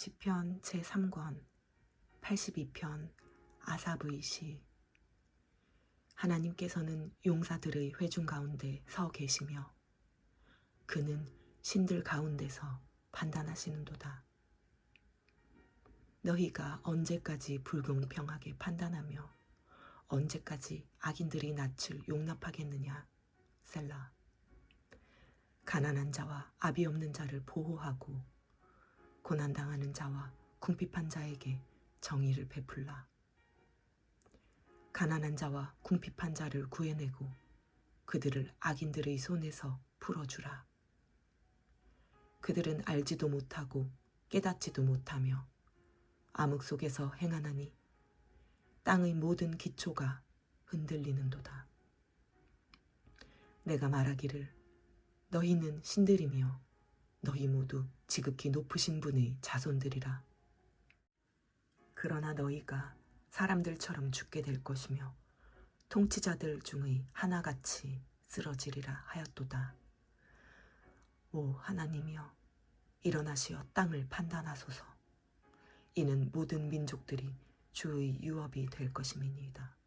시편 제3권 82편 아사브의 시. 하나님께서는 용사들의 회중 가운데 서 계시며 그는 신들 가운데서 판단하시는도다. 너희가 언제까지 불공평하게 판단하며 언제까지 악인들이 낯을 용납하겠느냐? 셀라. 가난한 자와 아비 없는 자를 보호하고 고난당하는 자와 궁핍한 자에게 정의를 베풀라. 가난한 자와 궁핍한 자를 구해내고 그들을 악인들의 손에서 풀어주라. 그들은 알지도 못하고 깨닫지도 못하며 암흑 속에서 행하나니 땅의 모든 기초가 흔들리는도다. 내가 말하기를 너희는 신들이며 너희 모두 지극히 높으신 분의 자손들이라. 그러나 너희가 사람들처럼 죽게 될 것이며 통치자들 중의 하나같이 쓰러지리라 하였도다. 오 하나님이여 일어나시어 땅을 판단하소서. 이는 모든 민족들이 주의 유업이 될 것임이니이다.